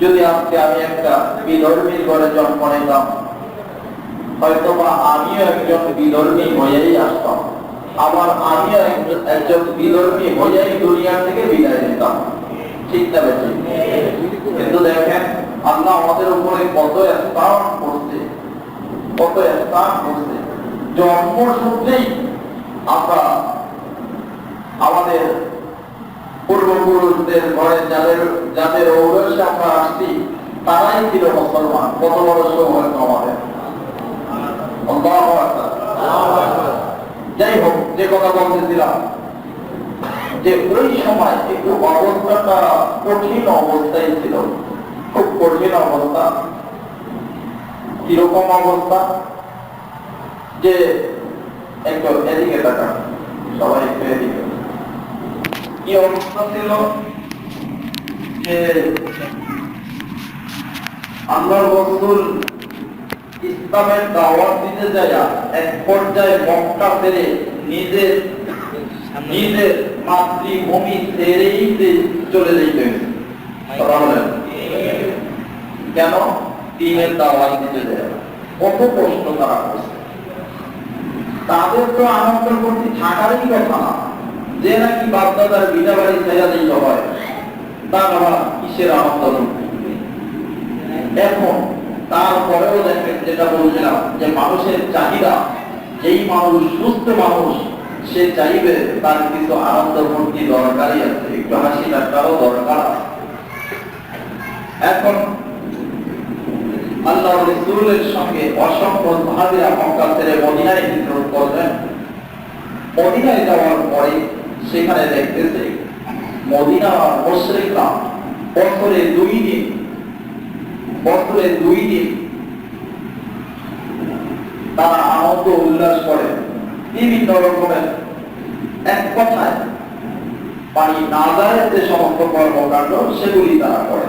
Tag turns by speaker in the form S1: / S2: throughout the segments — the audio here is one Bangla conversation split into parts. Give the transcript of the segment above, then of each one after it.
S1: যদি আজকে আমি একটা বিধর্মীর ঘরে জন্ম নিতাম হয়তো বা আমিও একজন বিধর্মী হয়েই আসতাম। আবার আমিও একজন- বিধর্মী হয়েই দুনিয়া থেকে বিদায় নিতাম। কিন্তু দেখেন, আল্লাহ আমাদের উপরে কত স্থান করছে। কত স্থান করছে। জন্ম সূত্রেই আমরা আমাদের পূর্বপুরুষদের ঘরে যাদের যাদের ঔরসে আমরা আসছি তারাই ছিল মুসলমান। কত বড় সৌভাগ্য আমাদের। যাই হোক, যে কথা বলতেছিলাম, যে ওই সময় একটু অবস্থাটা কঠিন অবস্থায় ছিল। খুব কঠিন অবস্থা। কীরকম অবস্থা? যে একটু এদিকে টাকা সবাই একটু এদিকে কি অবস্থা ছিল? যে আল্লাহর রসুল ইসলামের দাওয়াত দিতে যায় এক পর্যায়ে মক্কা ছেড়ে নিজের নিজের মাতৃভূমি ছেড়েই চলে যেতে। কেন? দিনের দাওয়াত দিতে যায় কত প্রশ্ন তারা করছে। তাদের তো আনন্দ করতে থাকারই কথা না। যে নাকি বাপদাদার বিনা বাড়ি ছেড়ে দিতে হয় তার আবার কিসের আনন্দ এখন, তারপরেও দেখেন যেটা বলছিলাম, যে মানুষের চাহিদা, যেই মানুষ সুস্থ মানুষ, সে চাইবে তার কিন্তু আনন্দ ভর্তি দরকারই আছে, একটু হাসি ঠাট্টারও দরকার এখন আল্লাহ রসুলের সঙ্গে অসংখ্য সাহাবীরা মক্কা ছেড়ে মদিনায় হিজরত করলেন। মদিনায় যাওয়ার পরে সেখানে দেখতেছে মদিনা মুশরিকরা বছরে দুই দিন, বছরে দুই দিন তারা আনন্দ উল্লাস করে। বিভিন্ন রকমের এক কথায় পানি না যায় যে সমস্ত কর্মকাণ্ড, সেগুলি তারা করে।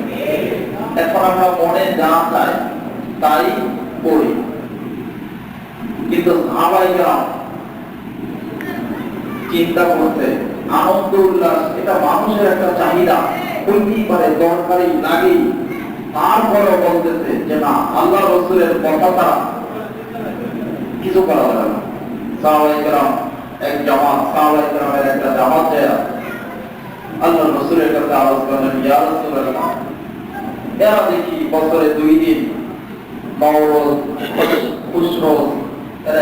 S1: এখন আমরা মনে যা চাই, তাই করি। কিন্তু চিন্তা করতে আনন্দ উল্লাস এটা মানুষের একটা চাহিদা। হইতেই পারে দরকারি লাগে তারপরে বলতেছে যে না আল্লাহ রসুলের কথাটা কিছু করা যাবে না। এক জামাত সাহাবাইকরামের একটা জামাত আল্লাহ রসুলের কাছে আলোচ করলেন, ইয়া রাসূলুল্লাহ এরা দেখি বছরে দুই দিন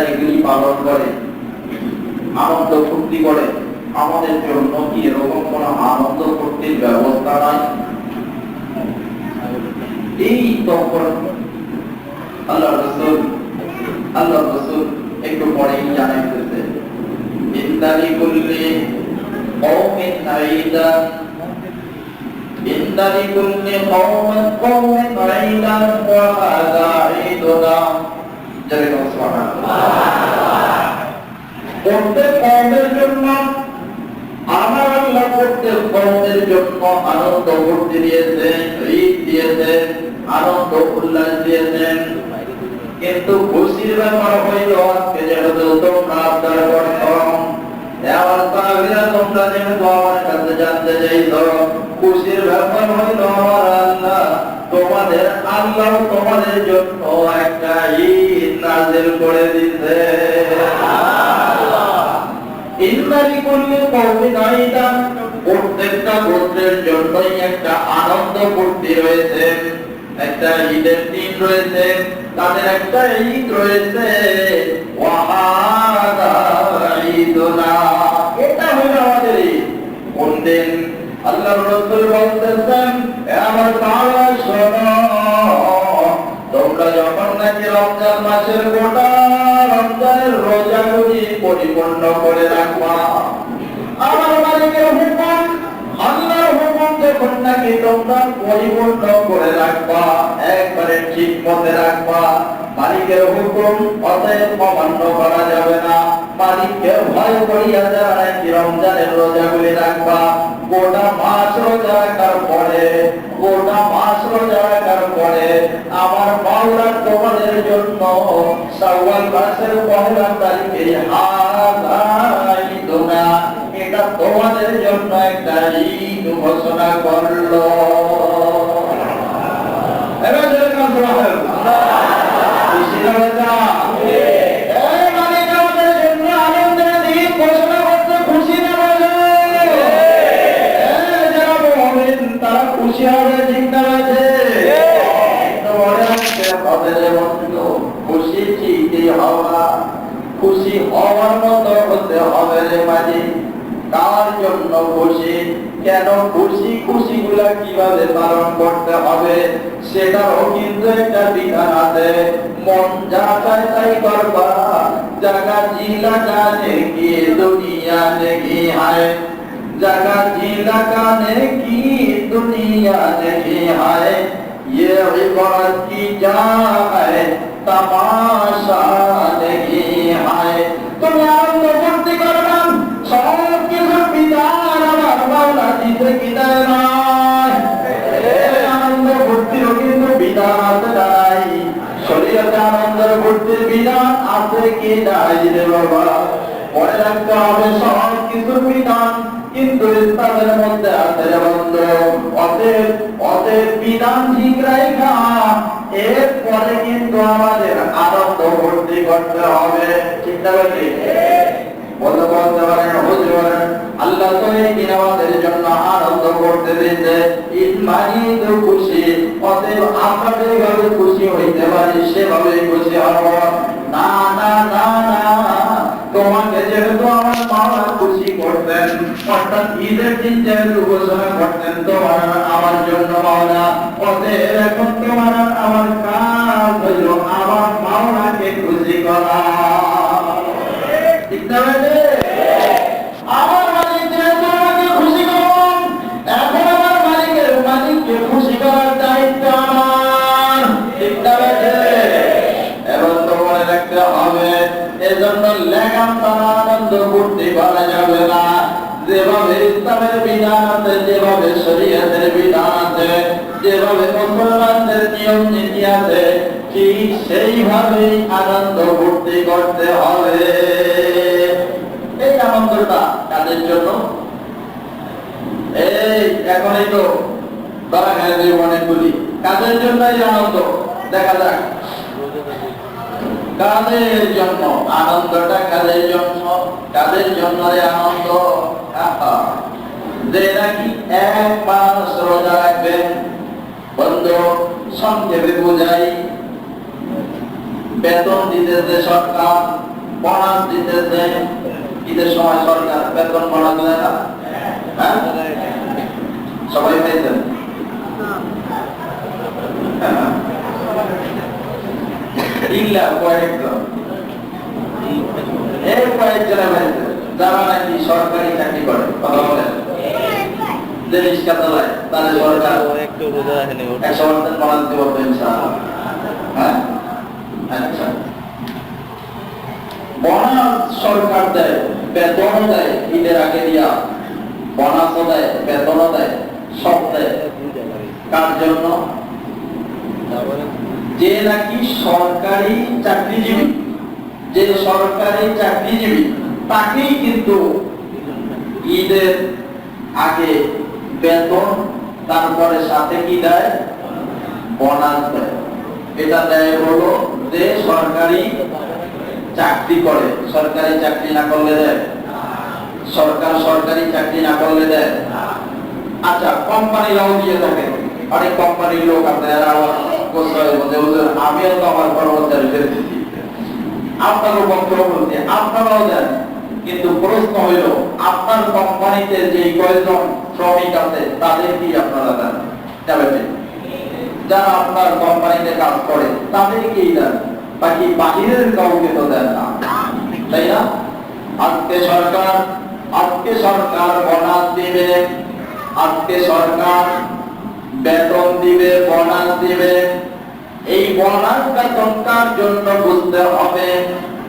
S1: এগুলি পালন করে, আনন্দ ফুর্তি করে। আমাদের জন্য কি এরকম কোন আনন্দ ফুর্তির ব্যবস্থা নাই? এই তখন আল্লাহ রসুল আল্লাহ রসুল একটু পরেই জানাইতেছে ইন্দারি কুল্লি কওমিন আইদা প্রত্যেক কওমের জন্য, আমার আল্লাহ জন্য আনন্দ ফুর্তি দিয়েছেন, ঈদ দিয়েছেন, আনন্দ উল্লাস দিয়েছেন। কিন্তু খুশির ব্যাপার হইল, আজকে যেহেতু তোমরা আবদার করছ এবার তাহলে তোমরা যেহেতু আমার কাছে জানতে চাইছ খুশির ব্যাপার হইল আল্লাহ তোমাদের আল্লাহ তোমাদের জন্য একটা ঈদ নাজিল করে দিতে ইন্নালি করলে কওমিন আইদা প্রত্যেকটা গোত্রের জন্যই একটা আনন্দ ফুর্তি রয়েছে। একটা ঈদের দিন রয়েছে। তাদের একটা ঈদ রয়েছে। এটা হলো আমাদের কোন দিন? আল্লাহ রসুল বলতেছেন আমার বাবা, শোনো, তোমরা যখন নাকি রমজান মাসের গোটা রমজান পরিপূর্ণ করে রাখবা আমার মালিকের হুকুম, আল্লাহর হুকুম যখন নাকি তোমরা পরিপূর্ণ করে রাখবা একবারে ঠিক মতে রাখবা মালিকের হুকুম অতএব অমান্য করা যাবে না। মালিককে ভয় করিয়া যারা রমজানের রোজাগুলি রাখবা, গোটা মাস রোজা রাখার পরে, গোটা মাস রোজা রাখার পরে, আমার মাওলা তোমাদের জন্য শাওয়াল মাসের পহেলা তারিখে হাজার এটা তোমাদের জন্য একটা ঈদ ঘোষণা করল। এবার যেরকম খুশি হবে ঠিক না? মনে খুশি হওয়া খুশি হওয়ার মতো হতে হবে রে মাঝি। কার জন্য খুশি? কেন খুশি? খুশি গুলা কীভাবে পালন করতে হবে সেটাও কিন্তু একটা বিধান আছে। মন যা চায় তাই করবা জাগা জিলা জানে কি দুনিয়া নেকি হায়। জাগা জিলা কানে কি দুনিয়া নেকি হায় ये इबारत की जा है तमाशा नहीं है তুমি আনন্দ ফুর্তি করবেন সব কিছু বিদার আমার মাওলা দিতে বিদায় নয় এই আনন্দ ফুর্তিরও কিন্তু বিধান আছে নাই শরীরতে আনন্দের ফুর্তির বিধান আছে কি নাই রে বাবা মনে রাখতে হবে সব কিছুর বিধান কিন্তু ইসলামের মধ্যে আছে বন্ধু অতএব অতএব বিধান ঠিক এরপরে কিন্তু আমাদের আনন্দ ভর্তি করতে হবে। না আল্লাহ আমাদের জন্য আনন্দ করতে খুশি, অতএব খুশি হইতে পারি সেভাবে খুশি না না না না তোমাকে যেহেতু আমার মাওলা খুশি করতেন অর্থাৎ ঈদের দিন যেহেতু ঘোষণা করতেন তোমার আমার জন্য মাওলা, অতএব এখন তোমার আমার কাজ হইল, আমার মাওলাকে খুশি করা। লেখাম তারা আনন্দ করতে পারা যাবে না। যেভাবে ইসলামের বিধান, যেভাবে শরীয়তের বিধান আছে যেভাবে মুসলমানদের নিয়ম নীতি আছে, ঠিক সেইভাবেই আনন্দ ফুর্তি করতে হবে। এই আনন্দটা কাদের জন্য? এই, এখনই তো ধরা গেছে অনেকগুলি কাদের জন্য এই আনন্দ? দেখা যাক। কাদের জন্য? আনন্দটা কাদের জন্য? কাদের জন্য আনন্দ। যে নাকি এক বেতন দিতেছে সরকার, বোনাস দিতেছে। বেতন বোনাস দেয় হ্যাঁ? সবাই পেয়েছেন। ইল্লা কয়েকজন। এই কয়েকজনের মধ্যে যারা নাকি সরকারি চাকরি করে কথা বলেন। যে রিক্সা চালায় তাদের সরকার একশো পার্সেন্ট হ্যাঁ? আচ্ছা। বোনাস সরকার দেয় বেতনও দেয় ঈদের আগে দিয়া। বোনাসও দেয় বেতনও দেয় সব দেয়। কার জন্য? যে নাকি সরকারি চাকরিজীবী। যে সরকারি চাকরিজীবী। তাকেই কিন্তু ঈদের আগে বেতন তারপরে সাথে কি দেয়? বোনাস দেয়। এটা দেয় হলো যে সরকারি চাকরি করে। সরকারি চাকরি না করলে দেয়? সরকার সরকারি চাকরি না করলে দেয়? আচ্ছা কোম্পানিরাও দিয়ে থাকে। অনেক কোম্পানির লোক হুজুর, আমিও তো আমার কর্মচারীদের দিচ্ছি। আপনারও বক্তব্য বলতে আপনারাও দেন কিন্তু প্রশ্ন হইল, আপনার কোম্পানিতে যে কয়েকজন শ্রমিক আছে, তাদের কি আপনারা দেন যাবেন যারা আপনার কোম্পানিতে কাজ করে তাদেরকেই দেন বাকি বাহিরের কাউকে তো দেন না। তাই না? আজকে সরকার আজকে সরকার বোনাস দিবে, আজকে সরকার বেতন দিবে, বোনাস দিবে। এই বোনাস বেতনটার জন্য বুঝতে হবে।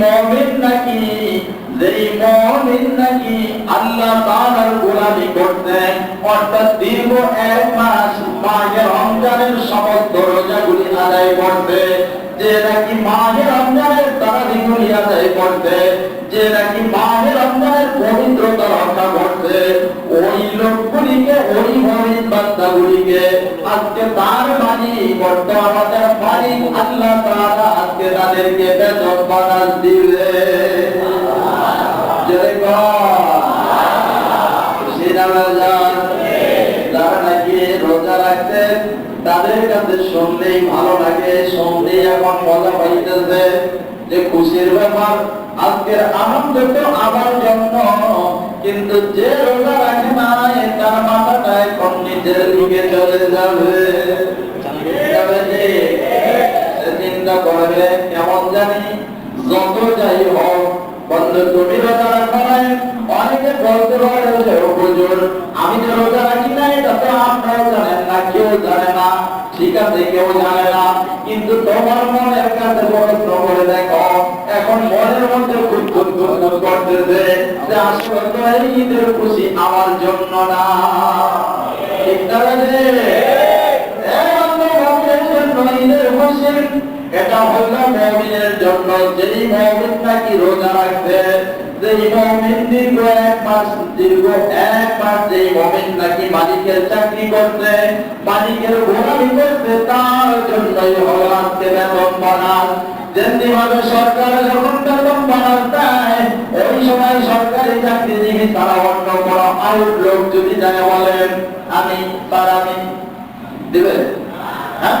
S1: মমিন নাকি যেই মমিন দীর্ঘ এক মাস যে নাকি মাঘে রমজানের তারাবিগুলি আদায় করতে যে নাকি মাঘে রমজানের পবিত্রতা রক্ষা করতে ওই লোকগুলিকে, ওই মমিন বান্দাগুলিকে আজকে তার করতে আমাদের মালিক আল্লাহ তাআলা আজকে তাদেরকে বেতন যারা নাকি রোজা রাখতেন, তাদের কাছে ভালো লাগে, শুনলেই এখন মজা পাইতেছে। যে খুশির ব্যাপার, আজকের আনন্দ তো আমার জন্য। কিন্তু যে রোজা রাখে না তার মাথাটা এখন নিজের দিকে চলে যাবে। চিন্তা করবে, কেমন জানি, যত যাই হোক বন্ধু তুমি রোজা দেখো এখন মনের মধ্যে খুব যে আসলে খুশি আমার জন্য না ঠিক না রে? এই বন্ধু, মমিনের জন্য ঈদের এটা হলো মমিনের জন্য। যেই মমিন নাকি রোজা রাখবে যেই মমিন দীর্ঘ এক মাস, দীর্ঘ এক মাস যেই মমিন নাকি মালিকের চাকরি করতে মালিকের গোলামি করতে তার জন্যই হলো আজকে বেতন বানাস যেমনি ভাবে সরকার যখন বেতন বানাস দেয়, ওই সময় সরকারি চাকরিজীবী তারা অন্য কোনো আউট লোক যদি যায় বলেন, আমি, তার আমি দিবে হ্যাঁ?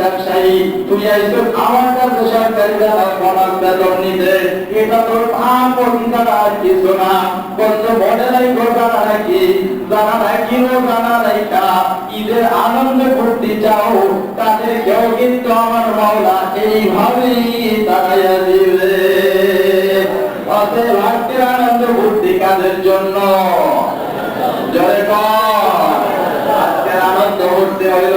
S1: ব্যবসায়ী তুই আইসো আমার কাছে সরকারি বেতন বাড়াস বেতন নিতে এটা তোর ভাব অধিকার আর কিছু না। বন্ধ মডেলাই ঘটনা নাকি জানা নাকি ও জানা নাইকা ঈদের আনন্দ করতে চাও? তাদের কেউ কিন্তু আমার মাওলা এইভাবেই তাকাইয়া দিবে। অতএব আজকের আনন্দ করতে কাদের জন্য? জয় কর। আজকের আনন্দ করতে হইল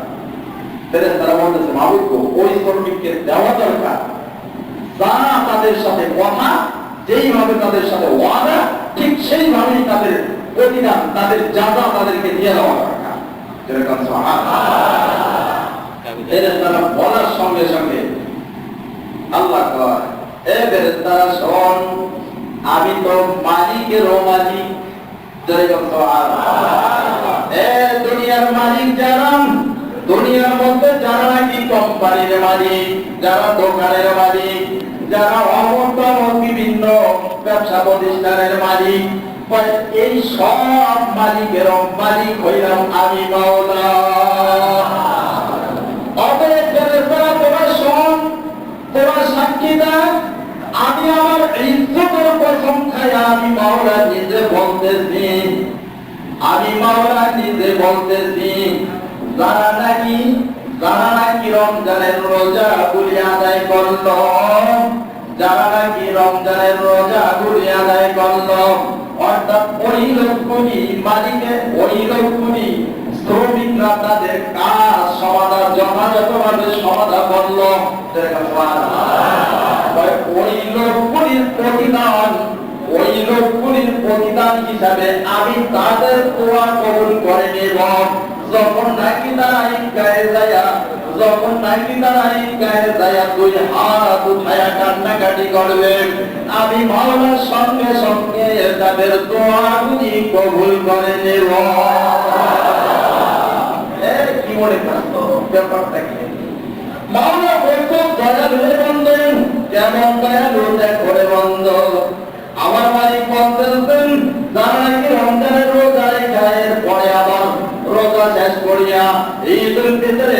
S1: ফেরেস্তারা বলতেছে মাবুদ গো, ওই দেওয়া দরকার। তাদের সাথে কথা যেইভাবে তাদের সাথে ওয়াদা ঠিক সেইভাবেই তাদের তাদের তাদেরকে দিয়ে দেওয়া দরকার। ফেরেস্তারা বলার সঙ্গে সঙ্গে আল্লাহ এ ফেরেস্তারা শোন আমি তো মালিকেরও মালিক। যেরকম এ দুনিয়ার মালিক যারা দুনিয়ার মধ্যে যারা নাকি কোম্পানির মালিক যারা দোকানের মালিক যারা অমর্তম বিভিন্ন ব্যবসা প্রতিষ্ঠানের মালিক এই সব মালিকের মালিক হইলাম আমি আমি আমার ইজ্জতের খাই আমি মাওলা নিজে বলতেছি। আমি মাওলা নিজে বলতেছি, যারা নাকি যারা নাকি রমজানের রোজা গুলি আদায় করল, যারা নাকি রমজানের রোজা গুলি আদায় করল, অর্থাৎ ওই লোকগুলি, মালিকের ওই লোকগুলি, শ্রমিকরা তাদের কাজ সমাধান, যথাযথভাবে সমাধান করল। ওই লোকগুলির প্রতিদান, ওই লোকগুলির প্রতিদান হিসাবে আমি তাদের দোয়া কবুল করে নেব। যখন নাকি তারা গায়ে যায় যখন নাকি তারা গায়ে যায় দুই হাত উঠায়া কান্নাকাটি করবে আমি মাওলার সঙ্গে সঙ্গে তাদের দোয়াগুলি কবুল করে নেব। কি মনে ব্যাপারটা কি? মাওলা বলতো, দয়ালু রে বন্ধু, কেমন দয়ালু দেখো রে বন্ধু। আমার মালিক বলতেন যারা রমজানের রোজা গায়ের পরে আবার রোজা শেষ করিয়া ঈদের ভিতরে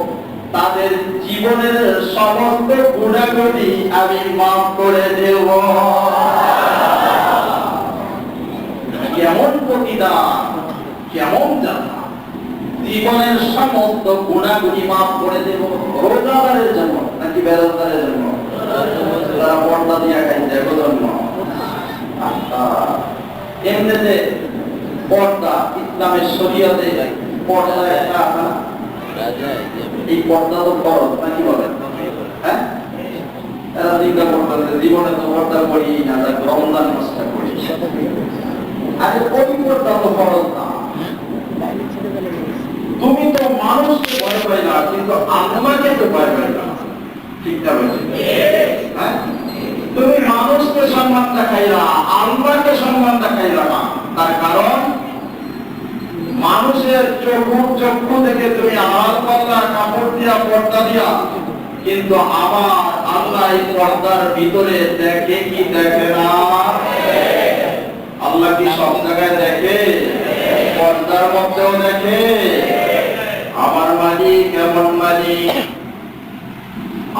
S1: তাদের জীবনের সমস্ত গুণাগুলি আমি মাফ করে দেব। কেমন প্রতিদান, কেমন জানা। জীবনের সমস্ত গুণাগুলি মাফ করে দেব। রোজাদারের জন্য, নাকি বেরোজগারের জন্য? পর্দা দিয়ে খাইছে জন্য এমনিতে পর্দা ইসলামের শরীয়তে পর্দা একটা? এই পর্দা তো ফরজ নাকি বলেন হ্যাঁ? এরা চিন্তা করতেছে জীবনে তো পর্দা করি না তাই রমজান নষ্ট করি। আরে ওই পর্দা তো ফরজ না। তুমি তো মানুষকে ভয় পাই না, কিন্তু আত্মাকে তো ভয় পাই না। ঠিক না হ্যাঁ? তুমি মানুষকে সম্মান দেখাইলা, আল্লাহকে সম্মান দেখাইলা না। তার কারণ মানুষের চক্ষু চক্ষু থেকে তুমি পর্দা কাপড় দিয়া পর্দা দিয়া, কিন্তু আমার আল্লাহ এই পর্দার ভিতরে দেখে কি দেখে না? আল্লাহ কি সব জায়গায় দেখে? পর্দার মধ্যেও দেখে? আমার মালিক এমন মালিক,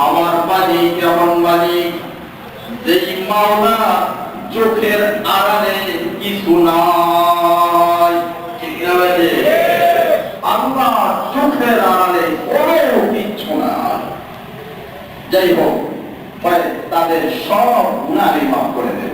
S1: আমার মালিক এমন মালিক, যেই মাওলা চোখের আড়ালে কিছু নাই ঠিক না বাজে? আল্লাহ চোখের আড়ালে কোনো কিচ্ছু নাই যাই হোক হয় তাদের সব গুণা আমি মাফ করে দেব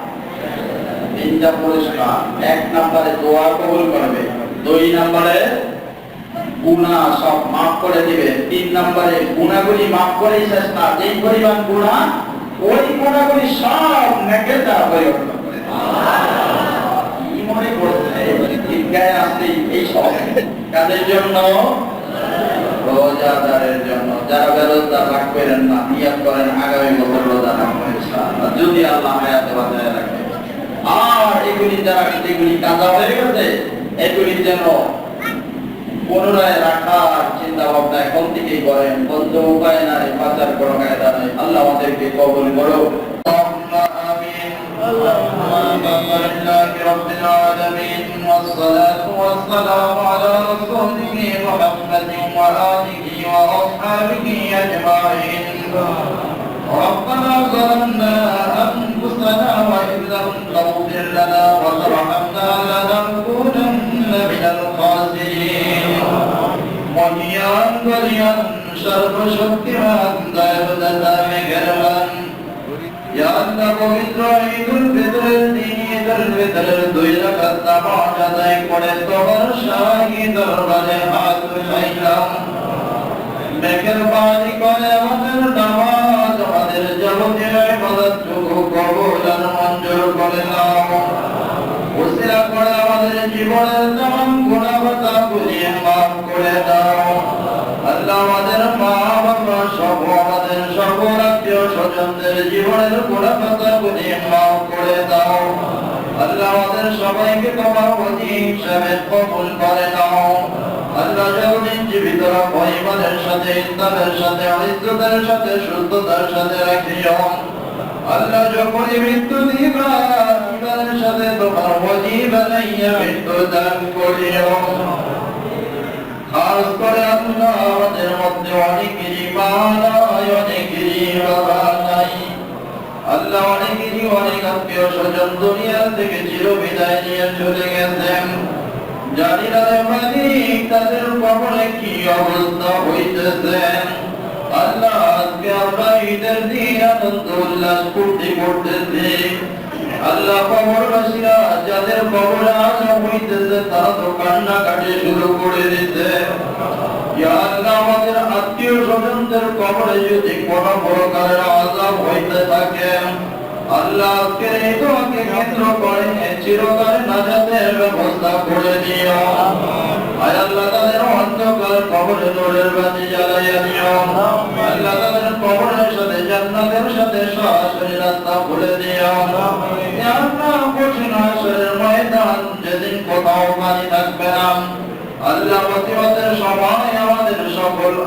S1: তিনটা পুরস্কার এক নম্বরে দোয়া কবুল করবে, দুই নম্বরে গুণা সব মাফ করে দিবে, তিন গুণাগুলি মাফ করে শেষ না পরিমাণ গুণা ওই গুণাগুলি সব নেকের দ্বারা পরিবর্তন জন্য? রাখবেন না করেন, আগামী বছর রোজা রাখব যদি আল্লাহ হায়াতে বাঁচায় রাখে। আর এগুলি যারা যেগুলি কাজা হয়ে গেছে এগুলি যেন পুনরায় রাখার চিন্তা ভাবনা এখন থেকেই করেন বন্ধ উপায় নাই বাঁচার কোনো কায়দা নেই আল্লাহ আমাদেরকে কবুল করো আল্লাহুম্মা আমিন الحمد لله رب العالمين والصلاة والسلام على رسوله محمد وآله وأصحابه أجمعين পবিত্র ঈদুল ফিতরের দিন ঈদুল ফিতরের দুই রাকাত নামাজ আদায় করে তোমার শাহী দরবারে হাত উঠাইলাম। মেহেরবানি করে আমাদের নামাজ, আমাদের যাবতীয় ইবাদতটুকু কবুল আর মঞ্জুর করে নাও করে আমাদের জীবনের তমাম গুণাবতা গুলিয়ে মাফ করে দাও। আল্লাহ আমাদের মা বাবা সব আমাদের সকল স্বজনদের জীবনের মাফ করে দাও। আল্লাহ সবাইকে তোমার প্রতি হিসাবে কবুল করে নাও। আল্লাহ যতদিন জীবিত রাখো সাথে ইসলামের সাথে সাথে সাথে রাখিও। আল্লাহ যখনই মৃত্যু সাথে তোমার মৃত্যু দান করিও। খাস করে আল্লাহ আমাদের মধ্যে অনেকেরই বাবা। আল্লাহ অনেকেরই অনেক আত্মীয় স্বজন দুনিয়া থেকে চির বিদায় নিয়ে চলে গেছেন। জানি না তাদের কবরে কি অবস্থা হইতেছে? আল্লাহ, আজকে আমরা ঈদের দিন আনন্দ উল্লাস করতে করতেছি। আল্লাহ কবরবাসীরা যাদের কবরে আসা হইতেছে, তারা তো কান্না কাটে শুরু করে দিতে আমাদের আত্মীয় স্বজনদের কবরে যদি কোনো প্রকারের আজাব হইতে থাকে আল্লাহ আজকের এই তোমাকে কেন্দ্র করে চিরকাল নাজাতের ব্যবস্থা করে দিও। আল্লাহ তাদের অন্ধকার কবরে নূরের বাতি জ্বালাইয়া দিও। আল্লাহ তাদের কবরের সাথে জান্নাতের সাথে সরাসরি রাস্তা খুলে দিও। কঠিন আসরের ময়দান যেদিন কোথাও পানি থাকবে না। আল্লাহ প্রতিবাদের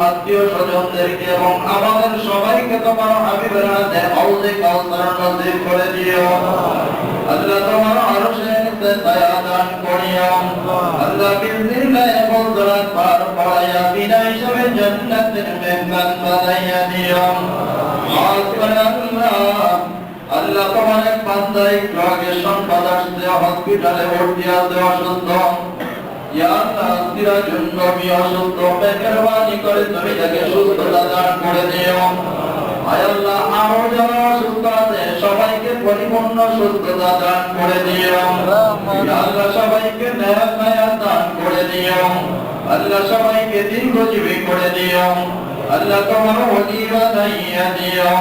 S1: আত্মীয় স্বজনদেরকে এবং আমাদের সবাইকে তোমার হাবিবের হাতে নিচে ছায়া দান করিও। বিনা হিসাবে জান্নাতের মেহমান বানাইয়া দিও। আল্লাহ তোমার এক বান্দা একটু আগে আসছে হসপিটালে ভর্তি আছে অসুস্থ। জন্য আমি অসুস্থ মেহরবানি করে তুমি তাকে সুস্থতা দান করে দিও। আল্লাহ আছে, সবাইকে পরিপূর্ণ সুস্থতা দান করে দিও। সবাইকে দান করে দিও। আল্লাহ, সবাইকে দীর্ঘজীবী করে দিও। আল্লাহ, তোমার ওলি বানাইয়া দিও।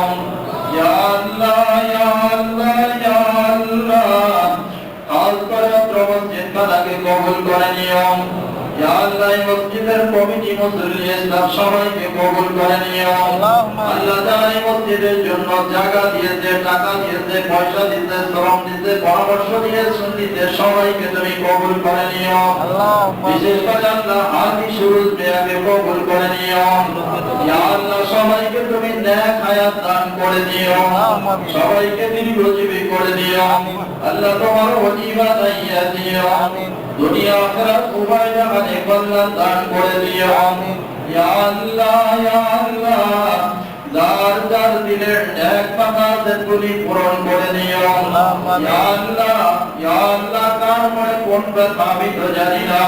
S1: ইয়া আল্লাহ ইয়া আল্লাহ ইয়া আল্লাহ খাস করে প্রবঞ্চিত তাকে কবুল করে নিও। আল্লাহ মসজিদের কমিটি ইসলাম সবাইকে কবুল করে নিও আল্লাহ যারা মসজিদের জন্য জায়গা দিয়েছে টাকা দিয়েছে পয়সা দিতে শ্রম দিতে পরামর্শ দিয়ে শুনতে সবাইকে তুমি কবুল করে নিও বিশেষ করে আল্লাহ হাজি সুরুজ বেয়াকে কবুল করে নিও আল্লাহ সবাইকে তুমি নেক হায়াত দান করে দিও সবাইকে দীর্ঘজীবী করে দিও আল্লাহ তোমার ওজিবা দাইয়া দিও দুনিয়া আখিরাত উভয় জাহানে কল্যাণ দান করে দিও ইয়া আল্লাহ ইয়া আল্লাহ যার যার দিলের নেক মাকাসেদ গুলি পূরণ করে দিও ইয়া আল্লাহ ইয়া আল্লাহ কার মনে কোন ব্যথা আমি তো জানি না।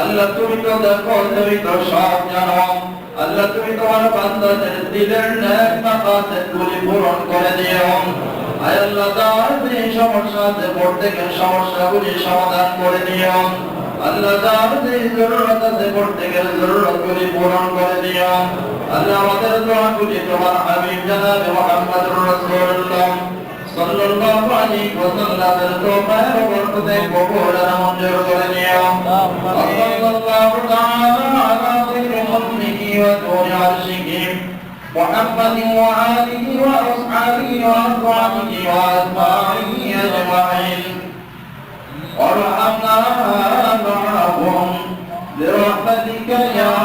S1: আল্লাহ তুমি তো দেখো তুমি তো সব জানো। আল্লাহ তুমি তোমার বান্দাদের দিলের নেক মাকাসেদ গুলি পূরণ করে দিও আল্লাহ সমস্যাগুলি সমাধান করে দিও আল্লাহ যার যে জরুরত আছে প্রত্যেকের জরুরতগুলি পূরণ করে দিও আল্লাহ আমাদের দোয়াগুলি তোমার হাবিব জানাবে মুহাম্মদুর রাসূলুল্লাহ। সাল্লাল্লাহু আলাইহি ওয়াসাল্লামের দোয়ায় বরকতে কবুল আর মঞ্জুর করে নিও সাল্লাল্লাহু তাআলা আলা খায়রি ওয়া নূরি আরশিহি। محمد وآله وأصحابه وأزواجه وأتباعه أجمعين. وارحمنا معهم برحمتك يا